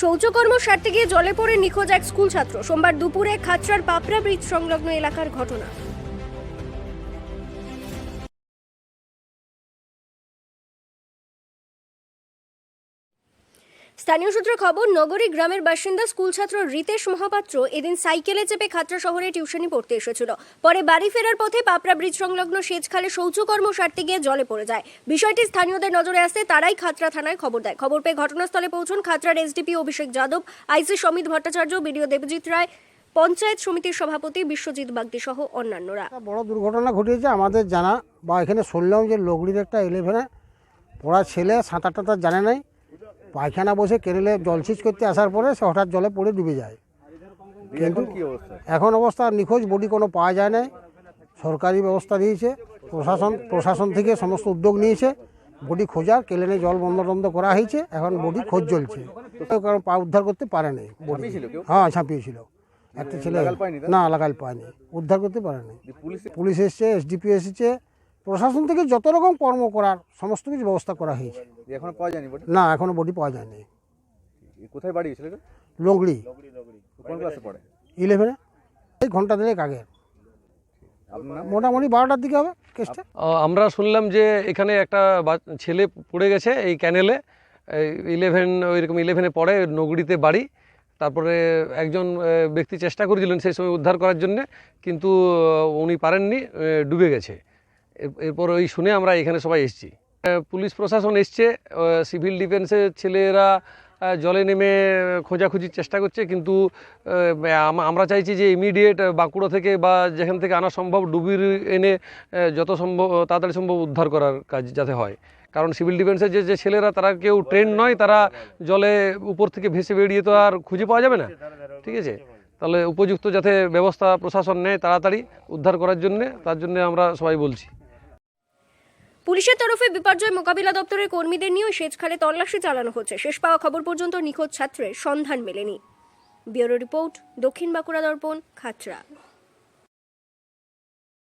শৌচকর্ম সারতে গিয়ে জলে পড়ে নিখোঁজ এক স্কুল ছাত্র। সোমবার দুপুরে খাচড়ার পাপড়া ব্রিজ সংলগ্ন এলাকার ঘটনা। স্থানীয় সূত্রে খবর, নগরী গ্রামের বাসিন্দা স্কুল ছাত্র রিতেশ মহাপাত্র এদিন সাইকেলে চেপে খাতড়া শহরে টিউশনি পড়তে এসেছিল। পরে বাড়ি ফেরার পথে পাপড়া ব্রিজ সংলগ্ন সেচখালে শৌচকর্ম সারতে গিয়ে জলে পড়ে যায়। বিষয়টি স্থানীয়দের নজরে আসতে তারাই খাতড়া থানায় খবর দেয়। খবর পেয়ে ঘটনাস্থলে পৌঁছন খাতড়ার SDP Abhishek Yadav, IC Samit Bhattacharya, BDO Debjit Roy, panchayat সমিতির সভাপতি বিশ্বজিৎ বাগদি সহ অন্যান্যরা। বড় দুর্ঘটনা ঘটিয়েছে, আমাদের জানা বা এখানে শুনলাম যে লগড়ির একটা ইলেভেনে পড়া ছেলে সাঁতার টাতার জানে নাই। পায়খানা বসে কেরেলে জলসিচ করতে আসার পরে সে হঠাৎ জলে পড়ে ডুবে যায়। কিন্তু এখন অবস্থা? নিখোঁজ বডি কোনো পাওয়া যায় না সরকারি ব্যবস্থা দিয়েছে প্রশাসন প্রশাসন থেকে সমস্ত উদ্যোগ নিয়েছে। বডি খোঁজার কেলেনে জল বন্ধ বন্ধ করা হয়েছে এখন বডি খোঁজ চলছে। কারণ পা উদ্ধার করতে পারে নাই বডি। হ্যাঁ ছাপিয়েছিল। একটা ছেলে না লাগাল পায়নি। উদ্ধার করতে পারেনি পুলিশ এসছে এসডিপি এসেছে প্রশাসন থেকে যত রকম কর্ম করার সমস্ত কিছু ব্যবস্থা করা হয়েছে। এখনও পাওয়া যায়নি বডি না এখনও বডি পাওয়া যায়নি। কোথায় বাড়ি ছেলেটা? লংড়ি। কোন ক্লাসে পড়ে? ইলেভেনে এই ঘণ্টা দিলেক আগে মোটামুটি বারোটার দিকে হবে কেসটা। আমরা শুনলাম যে এখানে একটা বা- ছেলে পড়ে গেছে এই ক্যানেলে ইলেভেন ওইরকম ইলেভেনে পড়ে নগরীতে বাড়ি। তারপরে একজন ব্যক্তি চেষ্টা করেছিলেন সেই সময় উদ্ধার করার জন্য কিন্তু উনি পারেননি ডুবে গেছে। এরপর ওই শুনে আমরা এখানে সবাই এসেছি। পুলিশ প্রশাসন এসছে সিভিল ডিফেন্সের ছেলেরা জলে নেমে খোঁজাখুঁজির চেষ্টা করছে, কিন্তু আমরা চাইছি যে ইমিডিয়েট বাঁকুড়া থেকে বা যেখান থেকে আনা সম্ভব ডুবির এনে যত সম্ভব, তাড়াতাড়ি সম্ভব উদ্ধার করার কাজ যাতে হয়। কারণ সিভিল ডিফেন্সের যে যে ছেলেরা, তারা কেউ ট্রেন নয়, তারা জলে উপর থেকে ভেসে বেরিয়ে তো আর খুঁজে পাওয়া যাবে না। ঠিক আছে? তাহলে উপযুক্ত যাতে ব্যবস্থা প্রশাসন নেয় তাড়াতাড়ি উদ্ধার করার জন্যে, তার জন্য আমরা সবাই বলছি। পুলিশের তরফে বিপর্যয় মোকাবিলা দপ্তরের কর্মীদের নিয়েও সেচখালে তল্লাশি চালানো হচ্ছে। শেষ পাওয়া খবর পর্যন্ত নিখোঁজ ছাত্রের সন্ধান মেলেনি। ব্যুরো রিপোর্ট, দক্ষিণ বাঁকুড়া দর্পণ, খাতড়া।